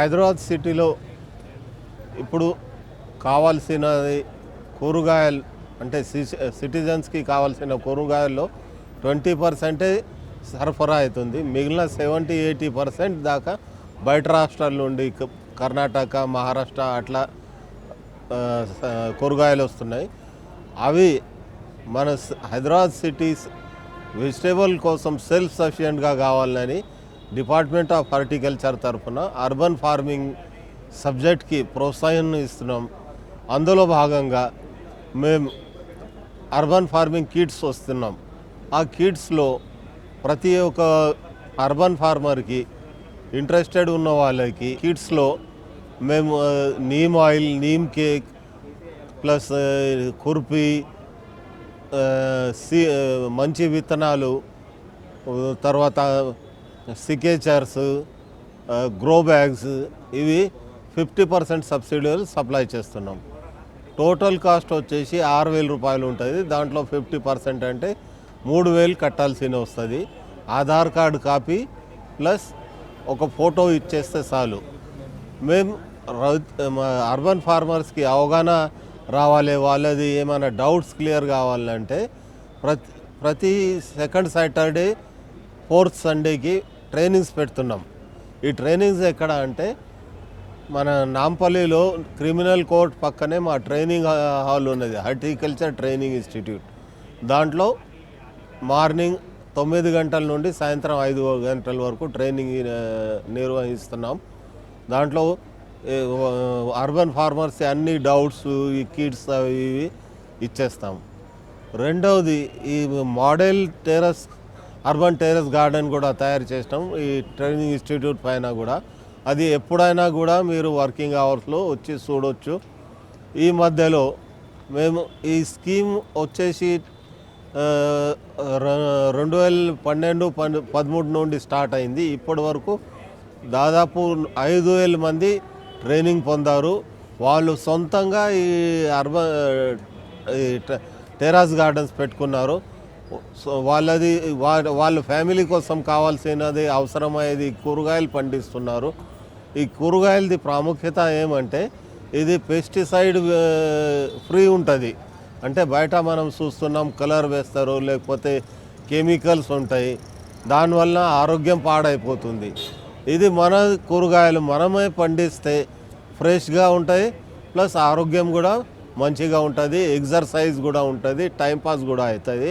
హైదరాబాద్ సిటీలో ఇప్పుడు కావాల్సినది కూరగాయలు అంటే సి- సిటిజన్స్కి కావాల్సిన కూరగాయల్లో ట్వంటీ పర్సెంటే సరఫరా అవుతుంది. మిగిలిన సెవెంటీ ఎయిటీ పర్సెంట్ దాకా బయట రాష్ట్రాల నుండి కర్ణాటక మహారాష్ట్ర అట్లా కూరగాయలు వస్తున్నాయి. అవి మన హైదరాబాద్ సిటీస్ వెజిటేబుల్ కోసం సెల్ఫ్ సఫిషియెంట్గా కావాలని డిపార్ట్మెంట్ ఆఫ్ హార్టికల్చర్ తరఫున అర్బన్ ఫార్మింగ్ సబ్జెక్ట్కి ప్రోత్సాహం ఇస్తున్నాం. అందులో భాగంగా మేము అర్బన్ ఫార్మింగ్ కిట్స్ వస్తున్నాం. ఆ కిట్స్లో ప్రతి ఒక్క అర్బన్ ఫార్మర్కి ఇంట్రెస్టెడ్ ఉన్న వాళ్ళకి కిట్స్లో మేము neem oil neem cake plus కుర్పీ సి మంచి విత్తనాలు తర్వాత సికేచర్స్ గ్రో బ్యాగ్స్ ఇవి ఫిఫ్టీ పర్సెంట్ సబ్సిడీలు సప్లై చేస్తున్నాం. టోటల్ కాస్ట్ వచ్చేసి ఆరు వేల రూపాయలు ఉంటుంది. దాంట్లో ఫిఫ్టీ పర్సెంట్ అంటే మూడు వేలు కట్టాల్సిన వస్తుంది. ఆధార్ కార్డు కాపీ ప్లస్ ఒక ఫోటో ఇచ్చేస్తే చాలు. మేము రై- అర్బన్ ఫార్మర్స్కి అవగాహన రావాలి. వాళ్ళది ఏమైనా డౌట్స్ క్లియర్ కావాలంటే ప్రతి ప్రతి సెకండ్ సాటర్డే ఫోర్త్ సండేకి ట్రైనింగ్స్ పెడుతున్నాం. ఈ ట్రైనింగ్స్ ఎక్కడ అంటే మన నాంపల్లిలో క్రిమినల్ కోర్ట్ పక్కనే మా ట్రైనింగ్ హాల్ ఉన్నది. Horticulture training institute. దాంట్లో మార్నింగ్ తొమ్మిది గంటల నుండి సాయంత్రం ఐదు గంటల వరకు ట్రైనింగ్ నిర్వహిస్తున్నాం. దాంట్లో అర్బన్ ఫార్మర్స్ అన్ని డౌట్స్ ఈ కిడ్స్ అవి ఇవి ఇచ్చేస్తాం. రెండవది ఈ model terrace urban terrace garden కూడా తయారు చేసినాం. ఈ ట్రైనింగ్ ఇన్స్టిట్యూట్ పైన కూడా. అది ఎప్పుడైనా కూడా మీరు వర్కింగ్ అవర్స్లో వచ్చి చూడవచ్చు ఈ మధ్యలో మేము ఈ స్కీమ్ వచ్చేసి రెండు వేల పన్నెండు పదమూడు నుండి స్టార్ట్ అయింది. ఇప్పటి వరకు దాదాపు ఐదు వేల మంది ట్రైనింగ్ పొందారు. వాళ్ళు సొంతంగా ఈ అర్బన్ ఈ టెరాస్ గార్డెన్స్ పెట్టుకున్నారు. సో వాళ్ళది వాళ్ళ ఫ్యామిలీ కోసం కావాల్సినది అవసరమయ్యేది కూరగాయలు పండిస్తున్నారు. ఈ కూరగాయలది ప్రాముఖ్యత ఏమంటే ఇది పెస్టిసైడ్ ఫ్రీ ఉంటుంది. అంటే బయట మనం చూస్తున్నాం కలర్ వేస్తారు లేకపోతే కెమికల్స్ ఉంటాయి. దానివల్ల ఆరోగ్యం పాడైపోతుంది. ఇది మన కూరగాయలు మనమే పండిస్తే ఫ్రెష్గా ఉంటాయి ప్లస్ ఆరోగ్యం కూడా మంచిగా ఉంటుంది ఎక్సర్సైజ్ కూడా ఉంటుంది టైంపాస్ కూడా అవుతుంది.